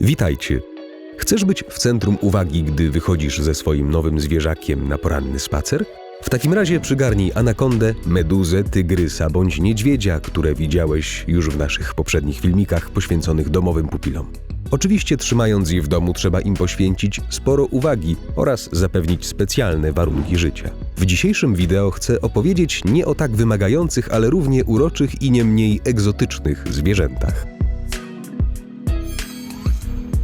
Witajcie. Chcesz być w centrum uwagi, gdy wychodzisz ze swoim nowym zwierzakiem na poranny spacer? W takim razie przygarnij anakondę, meduzę, tygrysa bądź niedźwiedzia, które widziałeś już w naszych poprzednich filmikach poświęconych domowym pupilom. Oczywiście trzymając je w domu trzeba im poświęcić sporo uwagi oraz zapewnić specjalne warunki życia. W dzisiejszym wideo chcę opowiedzieć nie o tak wymagających, ale równie uroczych i nie mniej egzotycznych zwierzętach.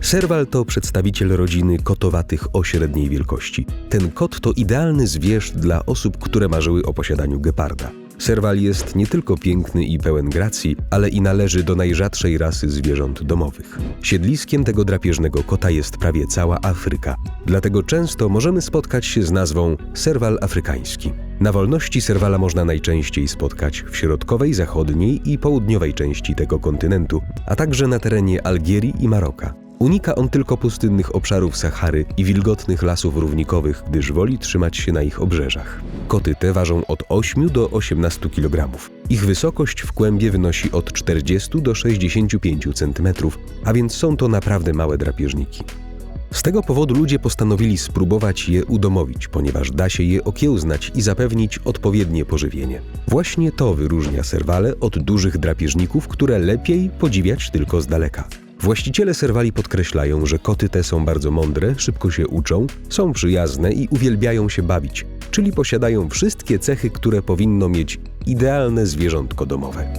Serwal to przedstawiciel rodziny kotowatych o średniej wielkości. Ten kot to idealny zwierz dla osób, które marzyły o posiadaniu geparda. Serwal jest nie tylko piękny i pełen gracji, ale i należy do najrzadszej rasy zwierząt domowych. Siedliskiem tego drapieżnego kota jest prawie cała Afryka, dlatego często możemy spotkać się z nazwą serwal afrykański. Na wolności serwala można najczęściej spotkać w środkowej, zachodniej i południowej części tego kontynentu, a także na terenie Algierii i Maroka. Unika on tylko pustynnych obszarów Sahary i wilgotnych lasów równikowych, gdyż woli trzymać się na ich obrzeżach. Koty te ważą od 8 do 18 kg. Ich wysokość w kłębie wynosi od 40 do 65 cm, a więc są to naprawdę małe drapieżniki. Z tego powodu ludzie postanowili spróbować je udomowić, ponieważ da się je okiełznać i zapewnić odpowiednie pożywienie. Właśnie to wyróżnia serwale od dużych drapieżników, które lepiej podziwiać tylko z daleka. Właściciele serwali podkreślają, że koty te są bardzo mądre, szybko się uczą, są przyjazne i uwielbiają się bawić, czyli posiadają wszystkie cechy, które powinno mieć idealne zwierzątko domowe.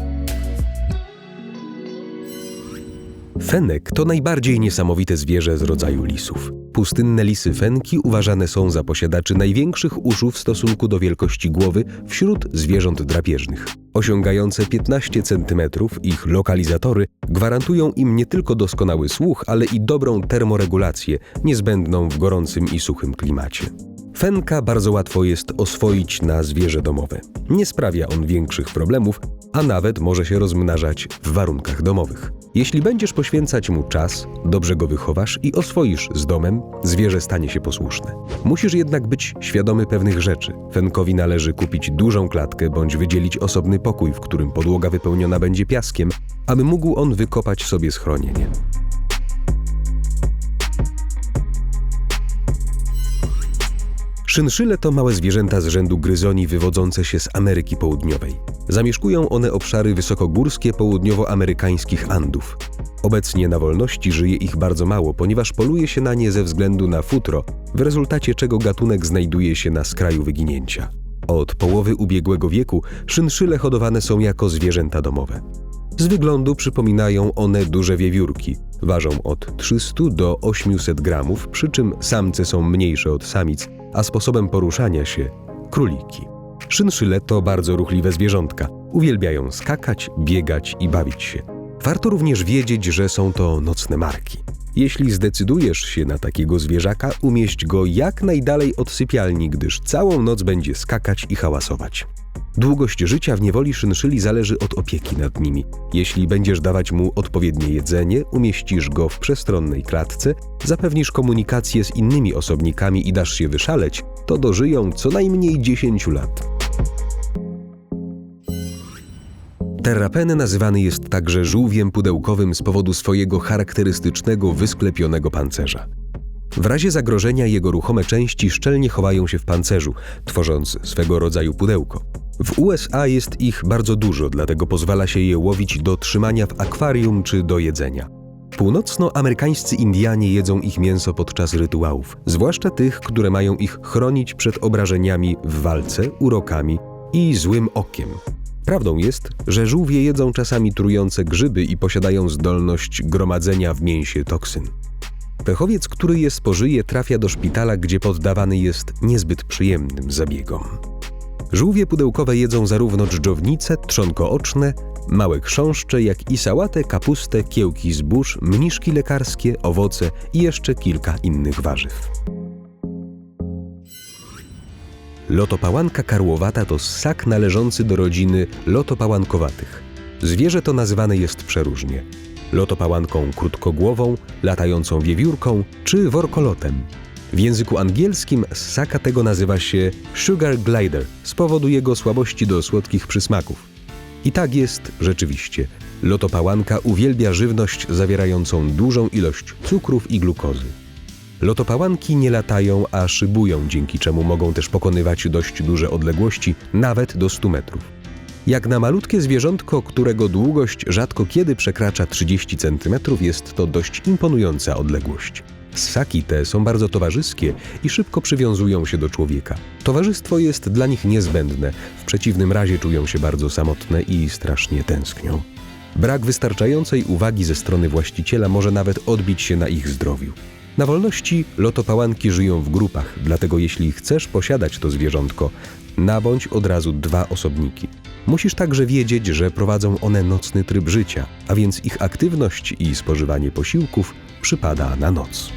Fenek to najbardziej niesamowite zwierzę z rodzaju lisów. Pustynne lisy fenki uważane są za posiadaczy największych uszu w stosunku do wielkości głowy wśród zwierząt drapieżnych. Osiągające 15 cm, ich lokalizatory gwarantują im nie tylko doskonały słuch, ale i dobrą termoregulację, niezbędną w gorącym i suchym klimacie. Fenka bardzo łatwo jest oswoić na zwierzę domowe. Nie sprawia on większych problemów, a nawet może się rozmnażać w warunkach domowych. Jeśli będziesz poświęcać mu czas, dobrze go wychowasz i oswoisz z domem, zwierzę stanie się posłuszne. Musisz jednak być świadomy pewnych rzeczy. Fenkowi należy kupić dużą klatkę bądź wydzielić osobny pokój, w którym podłoga wypełniona będzie piaskiem, aby mógł on wykopać sobie schronienie. Szynszyle to małe zwierzęta z rzędu gryzoni wywodzące się z Ameryki Południowej. Zamieszkują one obszary wysokogórskie południowoamerykańskich Andów. Obecnie na wolności żyje ich bardzo mało, ponieważ poluje się na nie ze względu na futro, w rezultacie czego gatunek znajduje się na skraju wyginięcia. Od połowy ubiegłego wieku szynszyle hodowane są jako zwierzęta domowe. Z wyglądu przypominają one duże wiewiórki. Ważą od 300 do 800 gramów, przy czym samce są mniejsze od samic, a sposobem poruszania się króliki. Szynszyle to bardzo ruchliwe zwierzątka. Uwielbiają skakać, biegać i bawić się. Warto również wiedzieć, że są to nocne marki. Jeśli zdecydujesz się na takiego zwierzaka, umieść go jak najdalej od sypialni, gdyż całą noc będzie skakać i hałasować. Długość życia w niewoli szynszyli zależy od opieki nad nimi. Jeśli będziesz dawać mu odpowiednie jedzenie, umieścisz go w przestronnej klatce, zapewnisz komunikację z innymi osobnikami i dasz się wyszaleć, to dożyją co najmniej 10 lat. Terrapene nazywany jest także żółwiem pudełkowym z powodu swojego charakterystycznego wysklepionego pancerza. W razie zagrożenia jego ruchome części szczelnie chowają się w pancerzu, tworząc swego rodzaju pudełko. W USA jest ich bardzo dużo, dlatego pozwala się je łowić do trzymania w akwarium czy do jedzenia. Północnoamerykańscy Indianie jedzą ich mięso podczas rytuałów, zwłaszcza tych, które mają ich chronić przed obrażeniami w walce, urokami i złym okiem. Prawdą jest, że żółwie jedzą czasami trujące grzyby i posiadają zdolność gromadzenia w mięsie toksyn. Pechowiec, który je spożyje, trafia do szpitala, gdzie poddawany jest niezbyt przyjemnym zabiegom. Żółwie pudełkowe jedzą zarówno dżdżownice, trzonko oczne, małe chrząszcze, jak i sałatę, kapustę, kiełki zbóż, mniszki lekarskie, owoce i jeszcze kilka innych warzyw. Lotopałanka karłowata to ssak należący do rodziny lotopałankowatych. Zwierzę to nazywane jest przeróżnie. Lotopałanką krótkogłową, latającą wiewiórką czy workolotem. W języku angielskim ssaka tego nazywa się sugar glider z powodu jego słabości do słodkich przysmaków. I tak jest rzeczywiście. Lotopałanka uwielbia żywność zawierającą dużą ilość cukrów i glukozy. Lotopałanki nie latają, a szybują, dzięki czemu mogą też pokonywać dość duże odległości, nawet do 100 metrów. Jak na malutkie zwierzątko, którego długość rzadko kiedy przekracza 30 cm, jest to dość imponująca odległość. Ssaki te są bardzo towarzyskie i szybko przywiązują się do człowieka. Towarzystwo jest dla nich niezbędne, w przeciwnym razie czują się bardzo samotne i strasznie tęsknią. Brak wystarczającej uwagi ze strony właściciela może nawet odbić się na ich zdrowiu. Na wolności lotopałanki żyją w grupach, dlatego jeśli chcesz posiadać to zwierzątko, nabądź od razu dwa osobniki. Musisz także wiedzieć, że prowadzą one nocny tryb życia, a więc ich aktywność i spożywanie posiłków przypada na noc.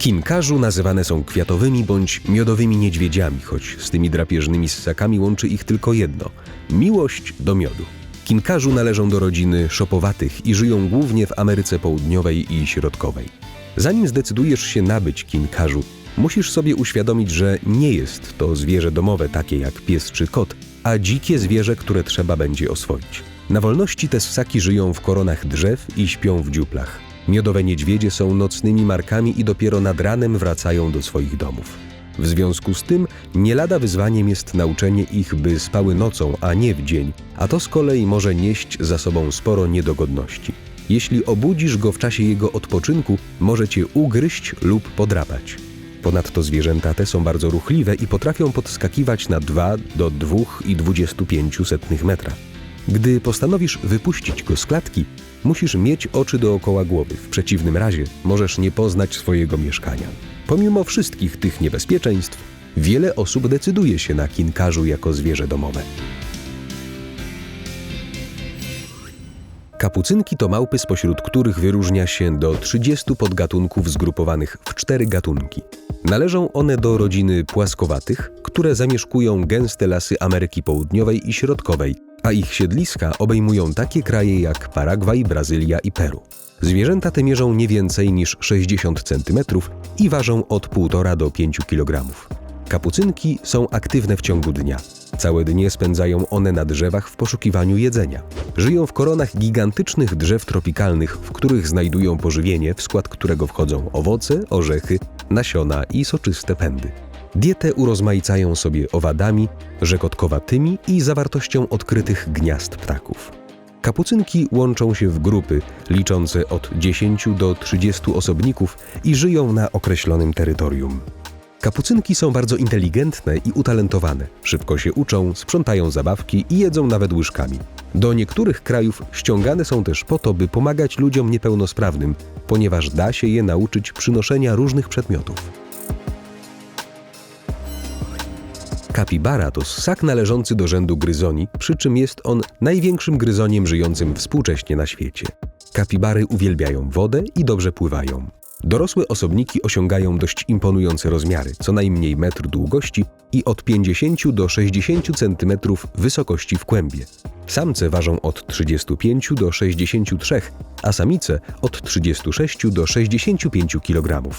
Kinkarzu nazywane są kwiatowymi bądź miodowymi niedźwiedziami, choć z tymi drapieżnymi ssakami łączy ich tylko jedno miłość do miodu. Kinkarzu należą do rodziny szopowatych i żyją głównie w Ameryce Południowej i Środkowej. Zanim zdecydujesz się nabyć kinkarzu, musisz sobie uświadomić, że nie jest to zwierzę domowe takie jak pies czy kot, a dzikie zwierzę, które trzeba będzie oswoić. Na wolności te ssaki żyją w koronach drzew i śpią w dziuplach. Miodowe niedźwiedzie są nocnymi markami i dopiero nad ranem wracają do swoich domów. W związku z tym nie lada wyzwaniem jest nauczenie ich, by spały nocą, a nie w dzień, a to z kolei może nieść za sobą sporo niedogodności. Jeśli obudzisz go w czasie jego odpoczynku, może cię ugryźć lub podrapać. Ponadto zwierzęta te są bardzo ruchliwe i potrafią podskakiwać na 2 do 2,25 metra. Gdy postanowisz wypuścić go z klatki, musisz mieć oczy dookoła głowy, w przeciwnym razie możesz nie poznać swojego mieszkania. Pomimo wszystkich tych niebezpieczeństw, wiele osób decyduje się na kinkarzu jako zwierzę domowe. Kapucynki to małpy, spośród których wyróżnia się do 30 podgatunków zgrupowanych w cztery gatunki. Należą one do rodziny płaskowatych, które zamieszkują gęste lasy Ameryki Południowej i Środkowej, a ich siedliska obejmują takie kraje jak Paragwaj, Brazylia i Peru. Zwierzęta te mierzą nie więcej niż 60 cm i ważą od 1,5 do 5 kg. Kapucynki są aktywne w ciągu dnia. Całe dnie spędzają one na drzewach w poszukiwaniu jedzenia. Żyją w koronach gigantycznych drzew tropikalnych, w których znajdują pożywienie, w skład którego wchodzą owoce, orzechy, nasiona i soczyste pędy. Dietę urozmaicają sobie owadami, rzekotkowatymi i zawartością odkrytych gniazd ptaków. Kapucynki łączą się w grupy liczące od 10 do 30 osobników i żyją na określonym terytorium. Kapucynki są bardzo inteligentne i utalentowane. Szybko się uczą, sprzątają zabawki i jedzą nawet łyżkami. Do niektórych krajów ściągane są też po to, by pomagać ludziom niepełnosprawnym, ponieważ da się je nauczyć przynoszenia różnych przedmiotów. Kapibara to ssak należący do rzędu gryzoni, przy czym jest on największym gryzoniem żyjącym współcześnie na świecie. Kapibary uwielbiają wodę i dobrze pływają. Dorosłe osobniki osiągają dość imponujące rozmiary, co najmniej metr długości i od 50 do 60 cm wysokości w kłębie. Samce ważą od 35 do 63, a samice od 36 do 65 kg.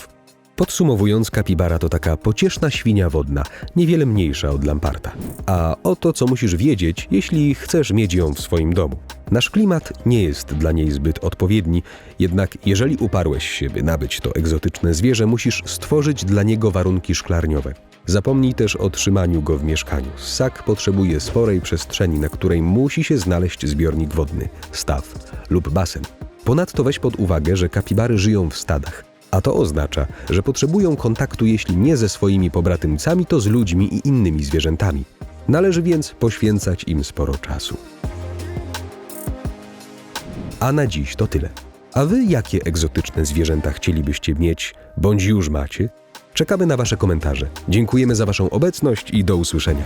Podsumowując, kapibara to taka pocieszna świnia wodna, niewiele mniejsza od lamparta. A oto co musisz wiedzieć, jeśli chcesz mieć ją w swoim domu. Nasz klimat nie jest dla niej zbyt odpowiedni, jednak jeżeli uparłeś się, by nabyć to egzotyczne zwierzę, musisz stworzyć dla niego warunki szklarniowe. Zapomnij też o trzymaniu go w mieszkaniu. Ssak potrzebuje sporej przestrzeni, na której musi się znaleźć zbiornik wodny, staw lub basen. Ponadto weź pod uwagę, że kapibary żyją w stadach. A to oznacza, że potrzebują kontaktu jeśli nie ze swoimi pobratymcami, to z ludźmi i innymi zwierzętami. Należy więc poświęcać im sporo czasu. A na dziś to tyle. A wy jakie egzotyczne zwierzęta chcielibyście mieć, bądź już macie? Czekamy na wasze komentarze. Dziękujemy za waszą obecność i do usłyszenia.